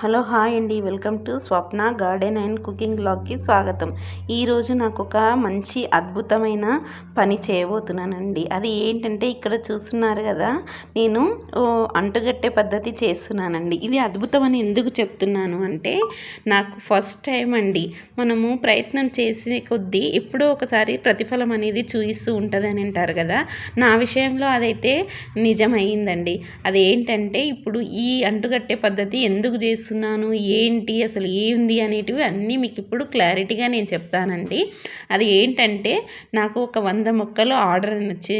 Hello hi అండి. Welcome to Swapna garden and cooking బ్లాగ్కి స్వాగతం. ఈరోజు నాకు ఒక మంచి అద్భుతమైన పని చేయబోతున్నానండి. అది ఏంటంటే ఇక్కడ చూస్తున్నారు కదా నేను అంటుగట్టే పద్ధతి చేస్తున్నానండి. ఇది అద్భుతం అని ఎందుకు చెప్తున్నాను అంటే నాకు ఫస్ట్ టైం అండి. మనము ప్రయత్నం చేసే కొద్దీ ఎప్పుడో ఒకసారి ప్రతిఫలం అనేది చూపిస్తూ ఉంటుంది అని అంటారు కదా నా విషయంలో అదైతే నిజమైందండి. అదేంటంటే ఇప్పుడు ఈ అంటుగట్టే పద్ధతి ఎందుకు చేస్తున్నాను ఏంటి అసలు ఏంది అనేటివి అన్నీ మీకు ఇప్పుడు క్లారిటీగా నేను చెప్తానండి. అది ఏంటంటే నాకు ఒక వంద మొక్కలు ఆర్డర్ వచ్చి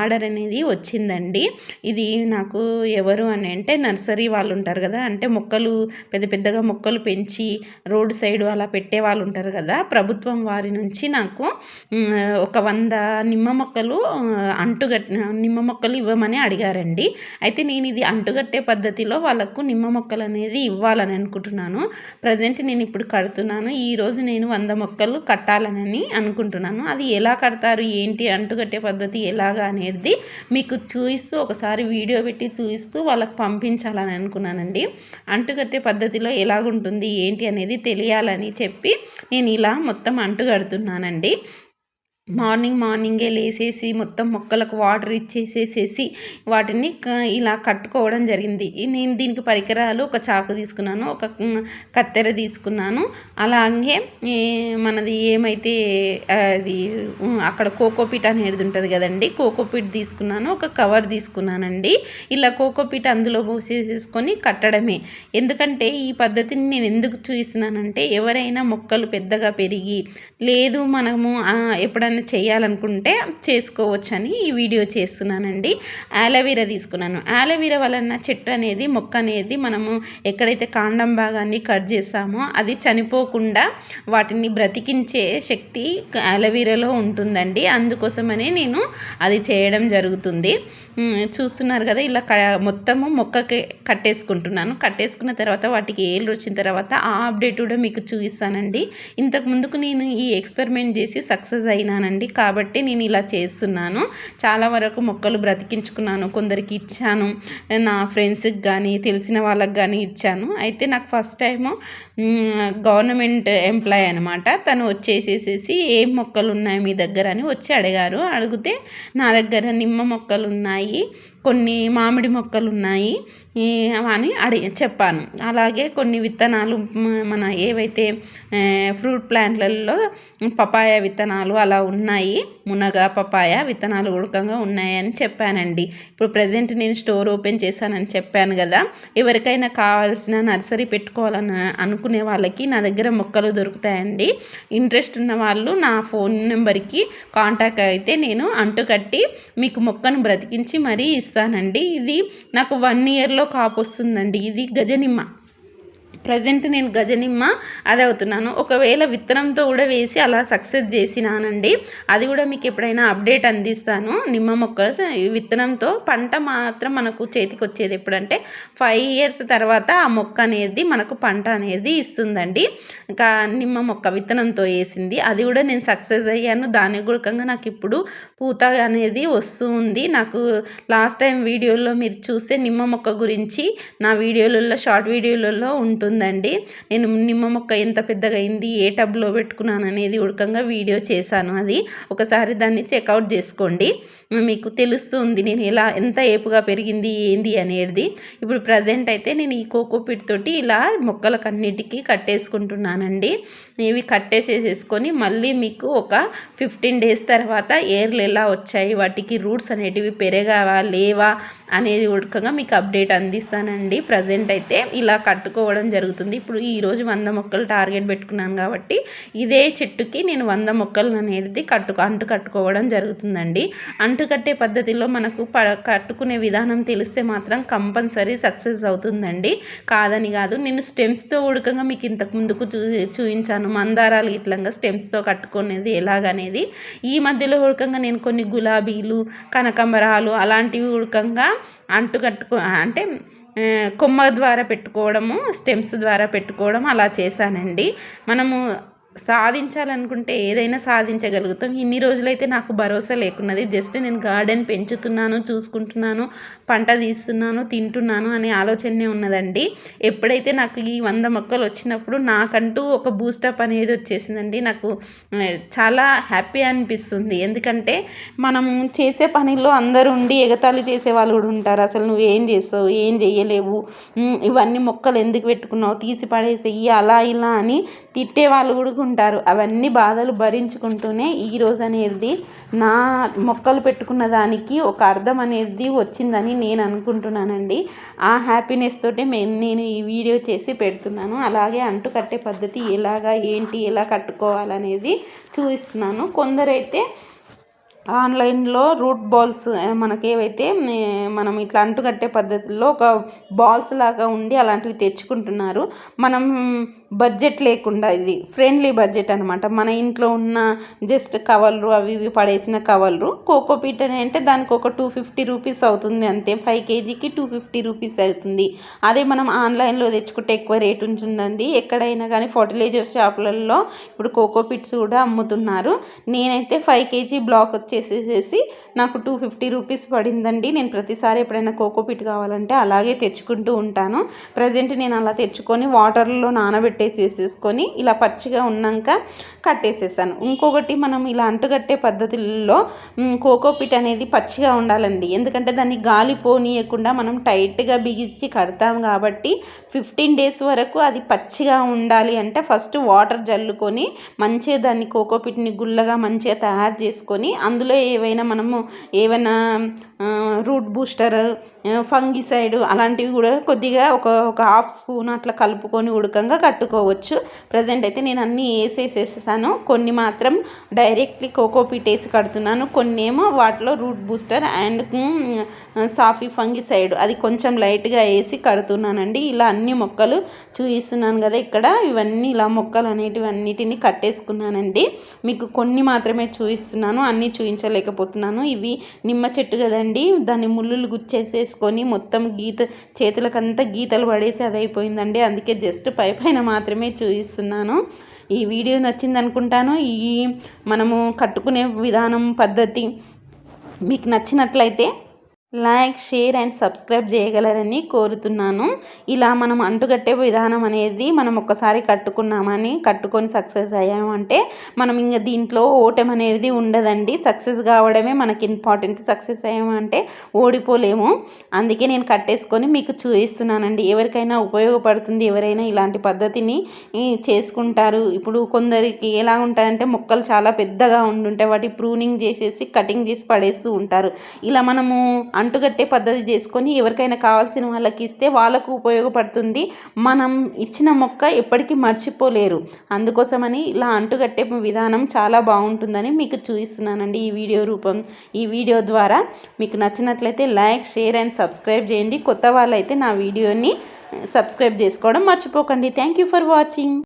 ఆర్డర్ అనేది వచ్చిందండి. ఇది నాకు ఎవరు అని అంటే నర్సరీ వాళ్ళు ఉంటారు కదా అంటే మొక్కలు పెద్ద పెద్దగా మొక్కలు పెంచి రోడ్ సైడ్ అలా పెట్టే వాళ్ళు ఉంటారు కదా ప్రభుత్వం వారి నుంచి నాకు ఒక వంద నిమ్మ మొక్కలు అంటుగట్ నిమ్మ మొక్కలు ఇవ్వమని అడిగారండి. అయితే నేను ఇది అంటుగట్టే పద్ధతిలో వాళ్ళకు నిమ్మ మొక్కలు అనేది ఇవ్వాలని అనుకుంటున్నాను. ప్రజెంట్ నేను ఇప్పుడు కడుతున్నాను. ఈరోజు నేను వంద మొక్కలు కట్టాలని అనుకుంటున్నాను. అది ఎలా కడతారు? ఏంటి? అంటుకట్టే పద్ధతి ఎలాగా అనేది మీకు చూపిస్తూ ఒకసారి వీడియో పెట్టి చూపిస్తూ వాళ్ళకి పంపించాలని అనుకున్నానండి. అంటుకట్టే పద్ధతిలో ఎలాగుంటుంది? ఏంటి? అనేది తెలియాలని చెప్పి నేను ఇలా మొత్తం అంటుకడుతున్నానండి మార్నింగ్ మార్నింగే లేసేసి మొత్తం మొక్కలకు వాటర్ ఇచ్చేసేసేసి వాటిని క- ఇలా కట్టుకోవడం జరిగింది. నేను దీనికి పరికరాలు ఒక చాకు తీసుకున్నాను ఒక కత్తెర తీసుకున్నాను. అలాగే మనది ఏమైతే అది అక్కడ కోకోపీట్ అనేది ఉంటుంది కదండి కోకోపీట్ తీసుకున్నాను ఒక కవర్ తీసుకున్నానండి. ఇలా కోకోపీట్ అందులో పోసేసుకొని కట్టడమే. ఎందుకంటే ఈ పద్ధతిని నేను ఎందుకు చూస్తున్నానంటే ఎవరైనా మొక్కలు పెద్దగా పెరిగి లేదు మనము ఎప్పుడన్నా ఏమైనా చేయాలనుకుంటే చేసుకోవచ్చని ఈ వీడియో చేస్తున్నానండి. ఆలోవీరా తీసుకున్నాను. ఆలోవీరా వలన చెట్టు అనేది మొక్క అనేది మనము ఎక్కడైతే కాండం భాగాన్ని కట్ చేసామో అది చనిపోకుండా వాటిని బ్రతికించే శక్తి ఆలోవీరాలో ఉంటుందండి. అందుకోసమనే నేను అది చేయడం జరుగుతుంది. చూస్తున్నారు కదా ఇలా క మొత్తము మొక్కకి కట్టేసుకుంటున్నాను. కట్టేసుకున్న తర్వాత వాటికి ఏళ్ళు వచ్చిన తర్వాత ఆ అప్డేట్ కూడా మీకు చూపిస్తానండి. ఇంతకు ముందుకు నేను ఈ ఎక్స్పెరిమెంట్ చేసి సక్సెస్ అయినాను అయినానండి కాబట్టి నేను ఇలా చేస్తున్నాను. చాలా వరకు మొక్కలు బ్రతికించుకున్నాను. కొందరికి ఇచ్చాను. నా ఫ్రెండ్స్కి కానీ తెలిసిన వాళ్ళకి కానీ ఇచ్చాను. అయితే నాకు ఫస్ట్ టైము గవర్నమెంట్ ఎంప్లాయ్ అనమాట. తను వచ్చేసేసేసి ఏం మొక్కలు ఉన్నాయి మీ దగ్గర అని వచ్చి అడిగారు. అడిగితే నా దగ్గర నిమ్మ మొక్కలు ఉన్నాయి. కొన్ని మామిడి మొక్కలు ఉన్నాయి. అని అడిగి చెప్పాను. అలాగే కొన్ని విత్తనాలు మన ఏవైతే ఫ్రూట్ ప్లాంట్లలో పపాయ విత్తనాలు అలా ఉన్నాయి. మునగ పపాయ విత్తనాలు ఉడకంగా ఉన్నాయని చెప్పానండి. ఇప్పుడు ప్రజెంట్ నేను స్టోర్ ఓపెన్ చేశానని చెప్పాను కదా. ఎవరికైనా కావాల్సిన నర్సరీ పెట్టుకోవాలని అనుకునే వాళ్ళకి నా దగ్గర మొక్కలు దొరుకుతాయండి. ఇంట్రెస్ట్ ఉన్న వాళ్ళు నా ఫోన్ నెంబర్కి కాంటాక్ట్ అయితే నేను అంటుకట్టి మీకు మొక్కను బ్రతికించి మరీ ఇస్తానండి ఇది నాకు వన్ ఇయర్లో కాపు వస్తుందండి ఇది గజనిమ్మ. ప్రజెంట్ నేను గజనిమ్మ అదే అవుతున్నాను. ఒకవేళ విత్తనంతో కూడా వేసి అలా సక్సెస్ చేసినానండి అది కూడా మీకు ఎప్పుడైనా అప్డేట్ అందిస్తాను. నిమ్మ మొక్క విత్తనంతో పంట మాత్రం మనకు చేతికి వచ్చేది ఎప్పుడంటే ఫైవ్ ఇయర్స్ తర్వాత ఆ మొక్క అనేది మనకు పంట అనేది ఇస్తుందండి. ఇంకా నిమ్మ మొక్క విత్తనంతో వేసింది అది కూడా నేను సక్సెస్ అయ్యాను. దాని గురకంగా నాకు ఇప్పుడు పూత అనేది వస్తూ ఉంది. నాకు లాస్ట్ టైం వీడియోలో మీరు చూస్తే నిమ్మ మొక్క గురించి నా వీడియోలలో షార్ట్ వీడియోలలో ఉంటుంది. ఉంటుందండి నేను నిమ్మ మొక్క ఎంత పెద్దగా అయింది ఏ టబ్లో పెట్టుకున్నాను అనేది ఉడకంగా వీడియో చేశాను అది. ఒకసారి దాన్ని చెక్అవుట్ చేసుకోండి. మీకు తెలుస్తుంది నేను ఎలా ఎంత ఏపుగా పెరిగింది ఏంది అనేది. ఇప్పుడు ప్రజెంట్ అయితే నేను ఈ కోకోపిట్ తోటి ఇలా మొక్కలకన్నిటికీ కట్టేసుకుంటున్నానండి. ఇవి కట్టేసేసుకొని మళ్ళీ మీకు ఒక ఫిఫ్టీన్ డేస్ తర్వాత ఏర్లు ఎలా వచ్చాయి వాటికి రూట్స్ అనేటివి పెరగావా లేవా అనేది ఉడకగా మీకు అప్డేట్ అందిస్తానండి. ప్రజెంట్ అయితే ఇలా కట్టుకోవడం జరుగుతుంది. ఇప్పుడు ఈరోజు వంద మొక్కలు టార్గెట్ పెట్టుకున్నాను కాబట్టి ఇదే చెట్టుకి నేను వంద మొక్కలు అనేది కట్టు అంటు కట్టుకోవడం జరుగుతుందండి. అంటు కట్టే పద్ధతిలో మనకు ప కట్టుకునే విధానం తెలిస్తే మాత్రం కంపల్సరీ సక్సెస్ అవుతుందండి. కాదని కాదు నేను స్టెమ్స్తో ఉడకంగా మీకు ఇంతకు ముందుకు చూ చూపించాను మందారాలు ఇట్లంగా స్టెమ్స్తో కట్టుకునేది ఎలాగనేది. ఈ మధ్యలో ఉడకంగా నేను కొన్ని గులాబీలు కనకాంబరాలు అలాంటివి ఉడకంగా అంటు కట్టుకో అంటే కొమ్మ ద్వారా పెట్టుకోవడము స్టెమ్స్ ద్వారా పెట్టుకోవడం అలా చేశానండి. మనము సాధించాలనుకుంటే ఏదైనా సాధించగలుగుతాం. ఇన్ని రోజులైతే నాకు భరోసా లేకున్నది. జస్ట్ నేను గార్డెన్ పెంచుతున్నాను చూసుకుంటున్నాను పంట తీస్తున్నాను తింటున్నాను అనే ఆలోచనే ఉన్నదండి. ఎప్పుడైతే నాకు ఈ వంద మొక్కలు వచ్చినప్పుడు నాకంటూ ఒక బూస్టప్ అనేది వచ్చేసిందండి. నాకు చాలా హ్యాపీ అనిపిస్తుంది. ఎందుకంటే మనం చేసే పనిలో అందరూ ఉండి ఎగతాళి చేసే వాళ్ళు కూడా ఉంటారు. అసలు నువ్వు ఏం చేస్తావు? ఏం చేయలేవు ఇవన్నీ మొక్కలు ఎందుకు పెట్టుకున్నావు? తీసి పడేసేయి అలా ఇలా అని తిట్టే వాళ్ళు కూడా ఉంటారు. అవన్నీ బాధలు భరించుకుంటూనే ఈరోజు అనేది నా మొక్కలు పెట్టుకున్న దానికి ఒక అర్థం అనేది వచ్చిందని నేను అనుకుంటున్నానండి. ఆ హ్యాపీనెస్ తోటే నేను ఈ వీడియో చేసి పెడుతున్నాను. అలాగే అంటు కట్టే పద్ధతి ఎలాగా ఏంటి ఎలా కట్టుకోవాలనేది చూపిస్తున్నాను. కొందరైతే ఆన్లైన్లో రూట్ బాల్స్ మనకి ఏవైతే మనం ఇట్లా అంటుకట్టే పద్ధతిలో ఒక బాల్స్ లాగా ఉండి అలాంటివి తెచ్చుకుంటున్నారు. మనం బడ్జెట్ లేకుండా ఇది ఫ్రెండ్లీ బడ్జెట్ అనమాట మన ఇంట్లో ఉన్న జస్ట్ కవర్లు అవి ఇవి పడేసిన కవర్లు కోకోపీట్ అని అంటే దానికి ఒక టూ ఫిఫ్టీ రూపీస్ అవుతుంది అంతే. ఫైవ్ కేజీకి టూ ఫిఫ్టీ రూపీస్ అవుతుంది. అదే మనం ఆన్లైన్లో తెచ్చుకుంటే ఎక్కువ రేట్ ఉంటుందండి. ఎక్కడైనా కానీ ఫర్టిలైజర్ షాపులలో ఇప్పుడు కోకోపీట్స్ కూడా అమ్ముతున్నారు. నేనైతే ఫైవ్ కేజీ బ్లాక్ వచ్చేసేసి నాకు టూ ఫిఫ్టీ రూపీస్ పడిందండి. నేను ప్రతిసారి ఎప్పుడైనా కోకోపీట్ కావాలంటే అలాగే తెచ్చుకుంటూ ఉంటాను. ప్రజెంట్ నేను అలా తెచ్చుకొని వాటర్లో నానబెట్టి కట్టేసేసేసుకొని ఇలా పచ్చిగా ఉన్నాక కట్టేసేసాను. ఇంకొకటి మనం ఇలా అంటుగట్టే పద్ధతుల్లో కోకోపిట్ అనేది పచ్చిగా ఉండాలండి. ఎందుకంటే దాన్ని గాలి పోనీయకుండా మనం టైట్గా బిగించి కడతాం కాబట్టి ఫిఫ్టీన్ డేస్ వరకు అది పచ్చిగా ఉండాలి అంటే ఫస్ట్ వాటర్ జల్లుకొని మంచిగా దాన్ని కోకోపిట్ని గుల్లగా మంచిగా తయారు చేసుకొని అందులో ఏవైనా మనము ఏవైనా రూట్ బూస్టర్ ఫంగిసైడ్ అలాంటివి కూడా కొద్దిగా ఒక ఒక హాఫ్ స్పూన్ అట్లా కలుపుకొని ఉడకంగా కట్టుకోవచ్చు ప్రజెంట్ అయితే నేను అన్నీ వేసేసేసాను కొన్ని మాత్రం డైరెక్ట్లీ కోకోపీట్ వేసి కడుతున్నాను. కొన్ని ఏమో వాటిలో root booster and సాఫీ fungicide అది కొంచెం లైట్గా వేసి కడుతున్నానండి. ఇలా అన్ని మొక్కలు చూపిస్తున్నాను కదా ఇక్కడ. ఇవన్నీ ఇలా మొక్కలు అనేటివి అన్నిటిని కట్టేసుకున్నానండి. మీకు కొన్ని మాత్రమే చూపిస్తున్నాను. అన్నీ చూపించలేకపోతున్నాను. ఇవి నిమ్మ చెట్టు కదండి. దాన్ని ముళ్ళులు గుచ్చేసేసుకొని మొత్తం గీత చేతులకంతా గీతలు పడేసి అది అయిపోయిందండి. అందుకే జస్ట్ పై పైన మాత్రమే చూపిస్తున్నాను ఈ వీడియో నచ్చింది అనుకుంటాను. ఈ మనము కట్టుకునే విధానం పద్ధతి మీకు నచ్చినట్లయితే లైక్ షేర్ అండ్ సబ్స్క్రైబ్ చేయగలరని కోరుతున్నాను. ఇలా మనం అంటుకట్టే విధానం అనేది మనం ఒక్కసారి కట్టుకున్నామని కట్టుకొని సక్సెస్ అయ్యామంటే మనం ఇంకా దీంట్లో ఓటం అనేది ఉండదండి. సక్సెస్ కావడమే మనకి ఇంపార్టెంట్. సక్సెస్ అయ్యామంటే ఓడిపోలేము. అందుకే నేను కట్టేసుకొని మీకు చూపిస్తున్నానండి. ఎవరికైనా ఉపయోగపడుతుంది ఎవరైనా ఇలాంటి పద్ధతిని చేసుకుంటారు. ఇప్పుడు కొందరికి ఎలా ఉంటాయంటే మొక్కలు చాలా పెద్దగా ఉండుంటాయి వాటి ప్రూనింగ్ చేసేసి కటింగ్ చేసి పడేస్తూ ఉంటారు. ఇలా మనము అంటుగట్టే పద్ధతి చేసుకొని ఎవరికైనా కావాల్సిన వాళ్ళకి ఇస్తే వాళ్ళకు ఉపయోగపడుతుంది. మనం ఇచ్చిన మొక్క ఎప్పటికీ మర్చిపోలేరు. అందుకోసమని ఇలా అంటుగట్టే విధానం చాలా బాగుంటుందని మీకు చూపిస్తున్నానండి ఈ వీడియో రూపం. ఈ వీడియో ద్వారా మీకు నచ్చినట్లయితే లైక్ షేర్ అండ్ సబ్స్క్రైబ్ చేయండి. కొత్త వాళ్ళైతే నా వీడియోని సబ్స్క్రైబ్ చేసుకోవడం మర్చిపోకండి. Thank you for watching.